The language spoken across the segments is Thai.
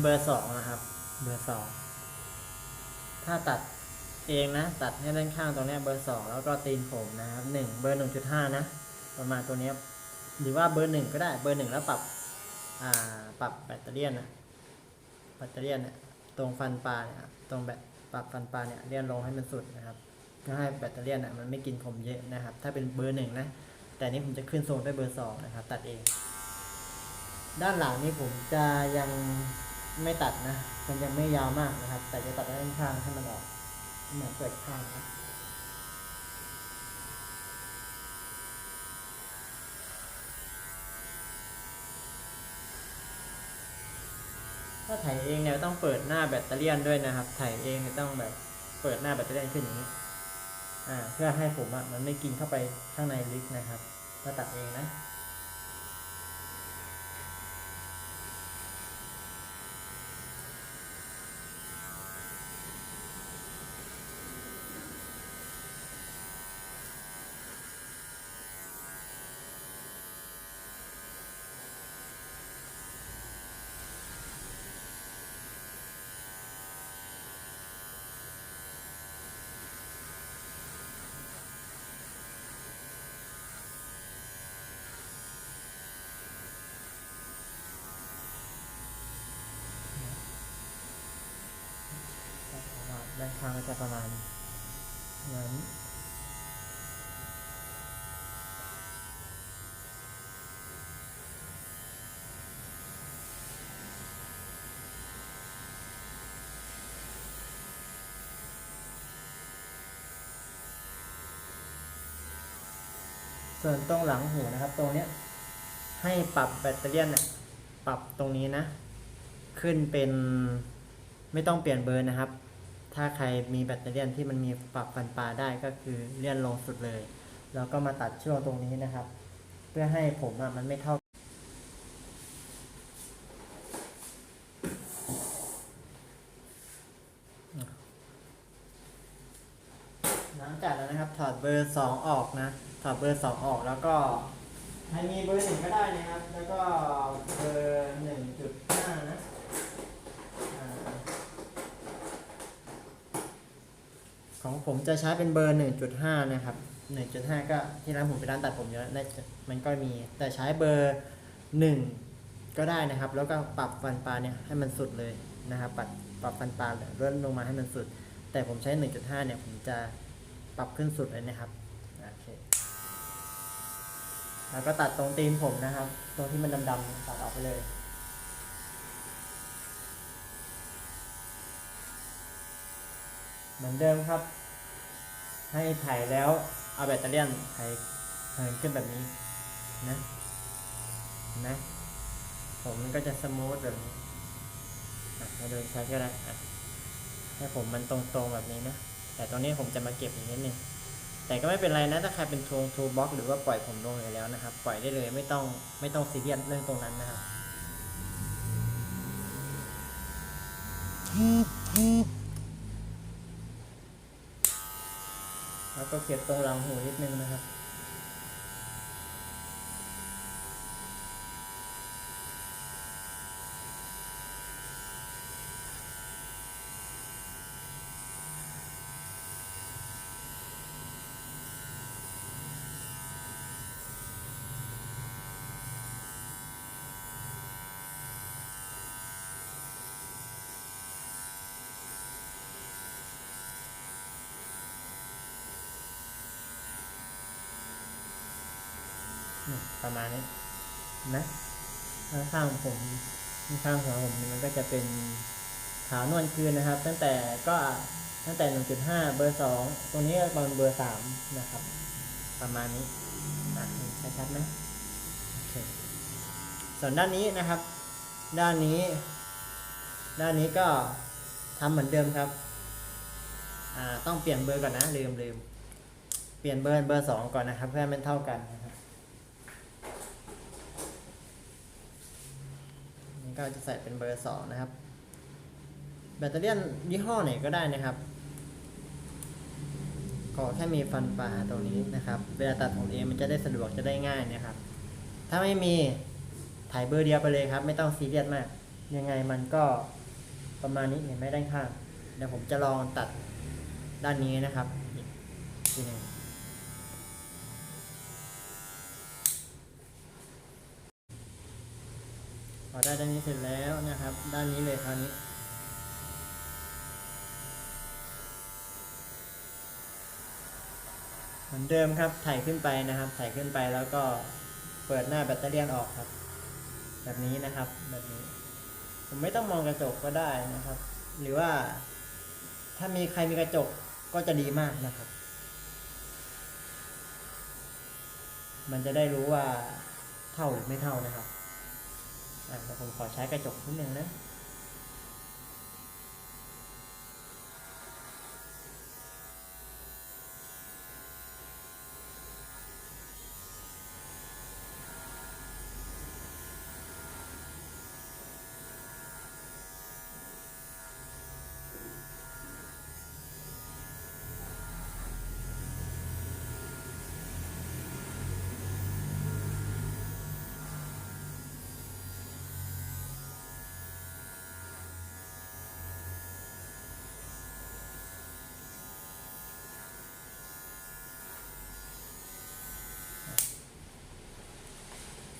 เบอร์สองนะครับ เบอร์สอง ถ้าตัดเองนะ ตัดให้ด้านข้างตรงนี้เบอร์สองแล้วก็ตีนผมนะครับหนึ่งเบอร์หนึ่งจุดห้านะ ประมาณตัวนี้หรือว่าเบอร์หนึ่งก็ได้เบอร์หนึ่งแล้วปรับอ่าปรับแบตเตอรี่นะแบตเตอรี่เนี่ยตรงฟันปลาเนี่ยตรงแบบปรับฟันปลาเนี่ยเลี่ยนลงให้มันสุดนะครับเพื่อให้แบตเตอรี่น่ะมันไม่กินผมเยอะนะครับ ถ้าเป็นเบอร์หนึ่งนะ แต่นี่ผมจะขึ้นทรงด้วยเบอร์สองนะครับ ตัดเอง ด้านหลังนี่ผมจะยัง ไม่ตัดนะ มันยังไม่ยาวมากนะครับ แต่จะตัดด้านข้างให้มันออกเหมือนเปิดข้างนะถ้าถ่ายเองเนี่ยต้องเปิดหน้าแบตเตอรี่ด้วยนะครับ ถ่ายเองเนี่ยต้องแบบเปิดหน้าแบตเตอรี่ขึ้นอย่างนี้ อ่า เพื่อให้ผมอะมันไม่กินเข้าไปข้างในลึกนะครับ ถ้าตัดเองนะ ด้างจะประมาณนั้นส่วนตรงหลังหูนะครับ ตรงเนี้ยให้ปรับแบตเตอรี่เนี่ยปรับตรงนี้นะ ขึ้นเป็นไม่ต้องเปลี่ยนเบอร์นะครับ ถ้าใครมีแบตเตอรี่ที่มันมีปรับฟันปลาได้ก็คือเลื่อนลงสุดเลย แล้วก็มาตัดช่วงตรงนี้นะครับ เพื่อให้ผมอะมันไม่เท่า หลังจากนั้นนะครับ ถอดเบอร์สองออกนะ ถอดเบอร์สองออกแล้วก็ใครมีเบอร์หนึ่งก็ได้นะครับ แล้วก็เบอร์หนึ่งจุดห้านะอ่า ของผมจะใช้เป็นเบอร์หนึ่งจุดห้านะครับหนึ่งจุดห้าก็ที่ร้านผมเป็นร้านตัดผมเยอะได้มันก็มี แต่ใช้เบอร์หนึ่งก็ได้นะครับ แล้วก็ปรับฟันปลาเนี่ยให้มันสุดเลยนะครับปรับปรับฟันปลาเลื่อนลงมาให้มันสุด แต่ผมใช้ 1.5 เนี่ยผมจะปรับขึ้นสุดเลยนะครับโอเคแล้วก็ตัดตรงตีนผมนะครับ ตรงที่มันดำๆตัดออกไปเลย เหมือนเดิมครับ ให้ถ่ายแล้วเอาแบตเตอรี่ถ่ายเหินขึ้นแบบนี้นะนะผมมันก็จะสมูทแบบนี้อะเราเดินใช้ก็ได้ให้ผมมันตรงๆแบบนี้นะ แต่ตรงนี้ผมจะมาเก็บอีกนิดนึงแต่ก็ไม่เป็นไรนะถ้าใครเป็นทวงทูบ็อกหรือว่าปล่อยผมลงอยู่แล้วนะครับ ปล่อยได้เลยไม่ต้องไม่ต้องซีเรียสเรื่องตรงนั้นนะครับ แล้ว ก็เก็บตรงหลังหูนิดนึงนะครับ ประมาณนี้นะข้างผมข้างหัวผมมันก็จะเป็นขาวนวลคืนนะครับ ตั้งแต่ก็ตั้งแต่ 1.5 เบอร์ 2 ตรงนี้ก็ประมาณเบอร์ 3 นะครับ ประมาณนี้อะชัดๆไหมโอเคส่วนด้านนี้นะครับ ด้านนี้ ด้านนี้ก็ทำเหมือนเดิมครับอ่าต้องเปลี่ยนเบอร์ก่อนนะลืมลืมเปลี่ยนเบอร์เบอร์สองก่อนนะครับ เพื่อให้มันเท่ากันนะครับ นี่ ก็จะใส่เป็นเบอร์สองนะครับ แบตเตอรี่ยี่ห้อไหนก็ได้นะครับขอแค่มีฟันปลาตรงนี้นะครับ เวลาตัดผมเองมันจะได้สะดวกจะได้ง่ายนะครับ ถ้าไม่มีถ่ายเบอร์เดียวไปเลยครับ ไม่ต้องซีเรียสมาก ยังไงมันก็ประมาณนี้เห็นไหมด้านข้างเดี๋ยวผมจะลองตัดด้านนี้นะครับอีกทีนึง อได้ด้านนี้เสร็จแล้วนะครับ ด้านนี้เลยคราวนี้ เหมือนเดิมครับถ่ายขึ้นไปนะครับ ถ่ายขึ้นไปแล้วก็เปิดหน้าแบตเตอรี่ออกครับ แบบนี้นะครับแบบนี้ ผมไม่ต้องมองกระจกก็ได้นะครับ หรือว่าถ้ามีใครมีกระจกก็จะดีมากนะครับ มันจะได้รู้ว่าเท่าหรือไม่เท่านะครับ อะแต่ผมขอใช้กระจกนิดนึงนะ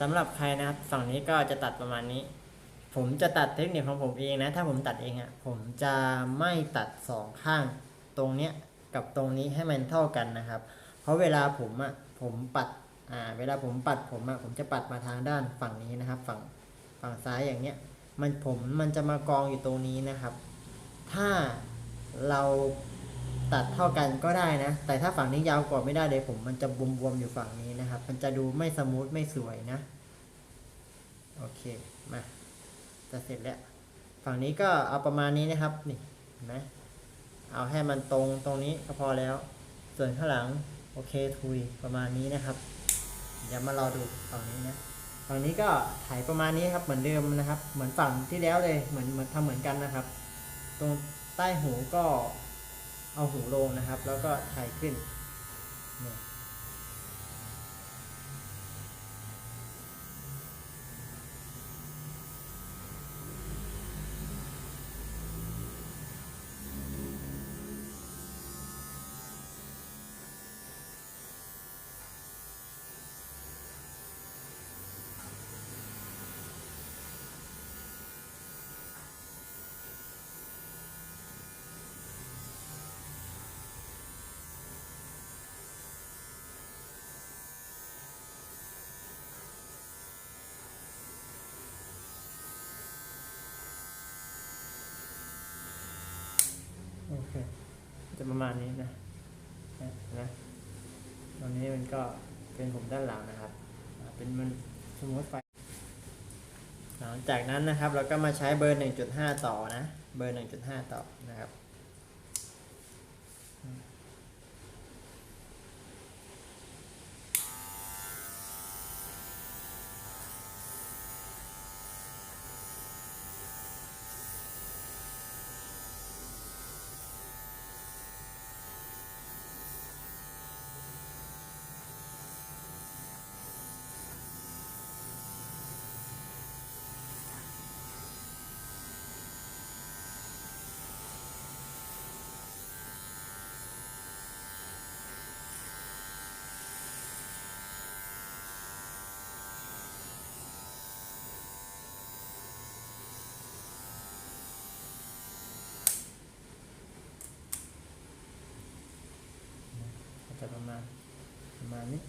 สำหรับใครนะครับฝั่งนี้ก็จะตัดประมาณนี้ ผมจะตัดเทคนิคของผมเองนะ ถ้าผมตัดเองอะ่ะผมจะไม่ตัดสองข้างตรงเนี้ยกับตรงนี้ให้มันเท่ากันนะครับ เพราะเวลาผมอะ่ะผมปัดอ่าเวลาผมปัดผมอะ่ะผมจะปัดมาทางด้านฝั่งนี้นะครับ ฝั่งฝั่งซ้ายอย่างเนี้ยมันผมมันจะมากองอยู่ตรงนี้นะครับ ถ้าเรา ตัดเท่ากันก็ได้นะ แต่ถ้าฝั่งนี้ยาวกว่าไม่ได้เลยผมมันจะบวมๆอยู่ฝั่งนี้นะครับ มันจะดูไม่สมูทไม่สวยนะ โอเค มาจะเสร็จแล้ว ฝั่งนี้ก็เอาประมาณนี้นะครับ นี่เห็นไหมเอาให้มันตรงตรงนี้ก็พอแล้ว ส่วนข้างหลัง โอเคทุยประมาณนี้นะครับ เดี๋ยวมารอดูฝั่งนี้นะ ฝั่งนี้ก็ถ่ายประมาณนี้ครับ เหมือนเดิมนะครับ เหมือนฝั่งที่แล้วเลย เหมือนเหมือนทำเหมือนกันนะครับ ตรงใต้หูก็ เอาหูลงนะครับ แล้วก็ถ่ายขึ้นนี่ยอเค จะประมาณนี้นะนะตอนนี้มันก็เป็นผมด้านหลังนะครับ เป็นมันสมมติไฟหลังจากนั้นนะครับเราก็มาใช้เบอร์ 1.5 ต่อนะ เบอร์ 1.5 ต่อนะครับ นี้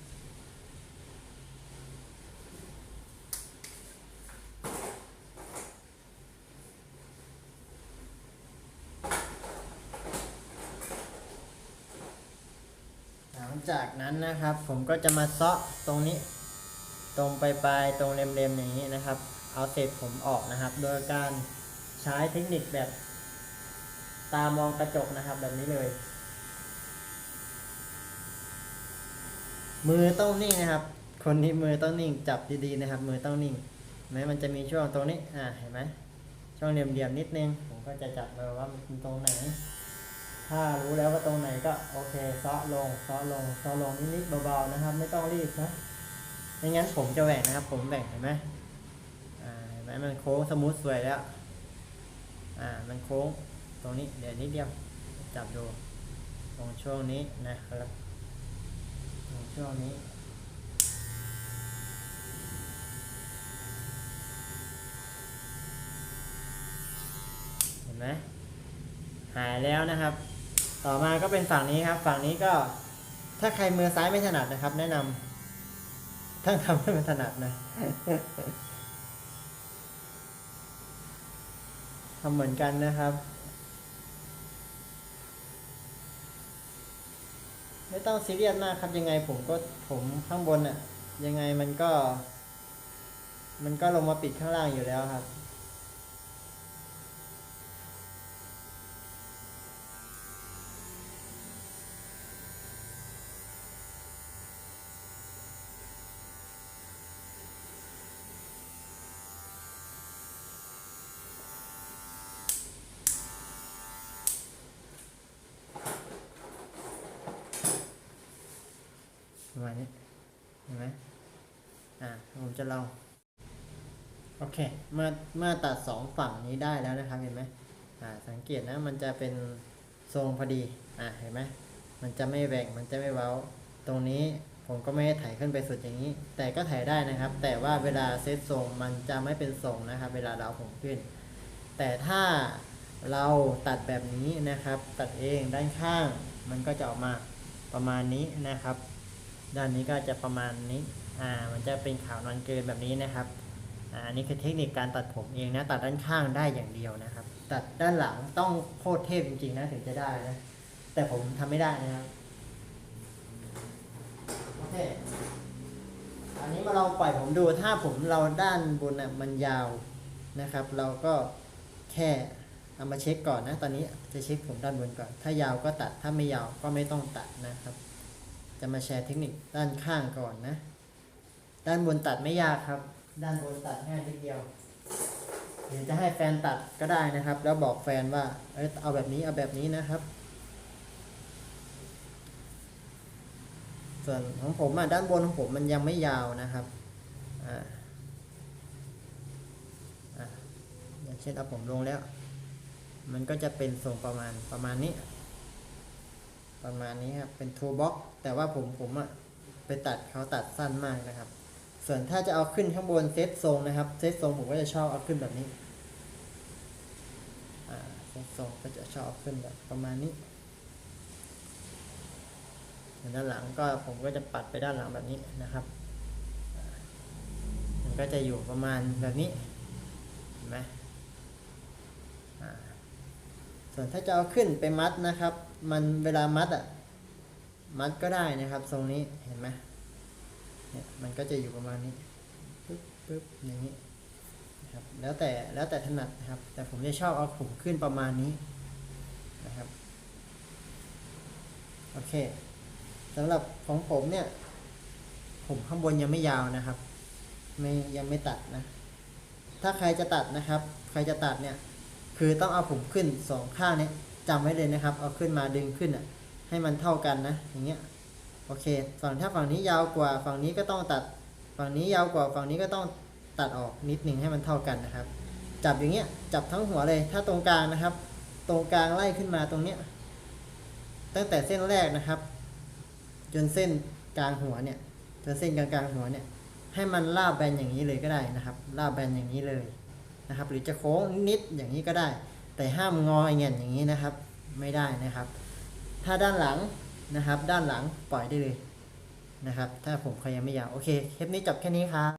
หลังจากนั้นนะครับ ผมก็จะมาเซาะตรงนี้ ตรงปลายๆตรงเล็มๆอย่างนี้นะครับ เอาเศษผมออกนะครับ โดยการใช้เทคนิคแบบตามองกระจกนะครับแบบนี้เลย มือต้องนิ่งนะครับ คนนี้มือต้องนิ่ง จับดีๆนะครับ มือต้องนิ่งเห็นไหมมันจะมีช่วงตรงนี้ อ่าเห็นไหมช่วงเหลี่ยมๆนิดนึง ผมก็จะจับมาว่ามันตรงไหน ถ้ารู้แล้วว่าตรงไหนก็โอเคซาะลงซาะลงซาะลงนิดๆเบาๆนะครับ ไม่ต้องรีบนะไม่งั้นผมจะแหว่งนะครับ ผมแหว่งเห็นไหมอ่าเห็นไหมมันโค้งสมูทสวยแล้วอ่ามันโค้งตรงนี้เดี๋ยวนิดเดียวจับดูตรงช่วงนี้นะครับ ช่วงนี้ เห็นไหมหายแล้วนะครับ ต่อมาก็เป็นฝั่งนี้ครับ ฝั่งนี้ก็ถ้าใครมือซ้ายไม่ถนัดนะครับ แนะนำทั้งทำให้มันถนัดนะทำเหมือนกันนะครับ ไม่ต้องซีเรียสมากครับยังไงผมก็ผมข้างบนอะยังไงมันก็ มันก็ลงมาปิดข้างล่างอยู่แล้วครับ ประมาณนี้เห็นไหมอ่าผมจะลองโอเคเมื่อเมื่อตัดสองฝั่งนี้ได้แล้วนะครับเห็นไหมอ่าสังเกตนะมันจะเป็นทรงพอดีอ่าเห็นไหมมันจะไม่แหว่งมันจะไม่เว้า ตรงนี้ผมก็ไม่ได้ถ่ายขึ้นไปสุดอย่างนี้ แต่ก็ถ่ายได้นะครับ แต่ว่าเวลาเซตทรงมันจะไม่เป็นทรงนะครับ เวลาเราเอาผมขึ้น แต่ถ้าเราตัดแบบนี้นะครับ ตัดเองด้านข้างมันก็จะออกมาประมาณนี้นะครับ ด้านนี้ก็จะประมาณนี้อ่ามันจะเป็นขาวนอนเกินแบบนี้นะครับอ่าอันนี้คือเทคนิคการตัดผมเองนะตัดด้านข้างได้อย่างเดียวนะครับ ตัดด้านหลังต้องโคตรเทพจริงๆนะถึงจะได้นะแต่ผมทำไม่ได้นะครับโอเคอันนี้มาลองปล่อยผมดูถ้าผมเราด้านบนน่ะมันยาวนะครับ เราก็แค่เอามาเช็คก่อนนะ ตอนนี้จะเช็คผมด้านบนก่อน ถ้ายาวก็ตัดถ้าไม่ยาวก็ไม่ต้องตัดนะครับ จะมาแชร์เทคนิคด้านข้างก่อนนะ ด้านบนตัดไม่ยากครับ ด้านบนตัดง่ายทีเดียวหรือจะให้แฟนตัดก็ได้นะครับ แล้วบอกแฟนว่าเอยเอาแบบนี้เอาแบบนี้นะครับ ส่วนของผมอะด้านบนของผมมันยังไม่ยาวนะครับอ่าอย่างเช่นเอาผมลงแล้ว มันก็จะเป็นทรงประมาณประมาณนี้ ประมาณนี้ครับ เป็นทูบ็อกแต่ว่าผมผมอะไปตัดเขาตัดสั้นมากนะครับ ส่วนถ้าจะเอาขึ้นข้างบนเซตทรงนะครับ เซตทรงผมก็จะชอบเอาขึ้นแบบนี้เซตทรงก็จะชอบเอาขึ้นแบบประมาณนี้ด้านหลังก็ผมก็จะปัดไปด้านหลังแบบนี้นะครับ มันก็จะอยู่ประมาณแบบนี้เห็นไหมอ่า ส่วนถ้าจะเอาขึ้นไปมัดนะครับ มันเวลามัดอะมัดก็ได้นะครับ ทรงนี้เห็นไหมเนี่ยมันก็จะอยู่ประมาณนี้ปึ๊บปึ๊บอย่างนี้นะครับแล้วแต่แล้วแต่ถนัดนะครับ แต่ผมจะชอบเอาผมขึ้นประมาณนี้นะครับโอเคสำหรับของผมเนี่ย ผมข้างบนยังไม่ยาวนะครับ ไม่ยังไม่ตัดนะ ถ้าใครจะตัดนะครับ ใครจะตัดเนี่ย คือต้องเอาผมขึ้นสองข้างเนี้ยจำไว้เลยนะครับ เอาขึ้นมาดึงขึ้นอะให้มันเท่ากันนะ อย่างเงี้ยโอเค ฝั่งถ้าฝั่งนี้ยาวกว่าฝั่งนี้ก็ต้องตัด ฝั่งนี้ยาวกว่าฝั่งนี้ก็ต้องตัดออกนิดหนึ่งให้มันเท่ากันนะครับ จับอย่างเงี้ยจับทั้งหัวเลย ถ้าตรงกลางนะครับ ตรงกลางไล่ขึ้นมาตรงเนี้ยตั้งแต่เส้นแรกนะครับ จนเส้นกลางหัวเนี่ยจนเส้นกลางกลางหัวเนี่ยให้มันลาบแบนอย่างนี้เลยก็ได้นะครับลาบแบนอย่างนี้เลย นะครับ หรือจะโค้งนิดอย่างนี้ก็ได้ แต่ห้ามงอเงี้ยอย่างนี้นะครับ ไม่ได้นะครับ ถ้าด้านหลังนะครับ ด้านหลังปล่อยได้เลยนะครับ ถ้าผมเขายังไม่ยาวโอเคคลิปนี้จบแค่นี้ครับ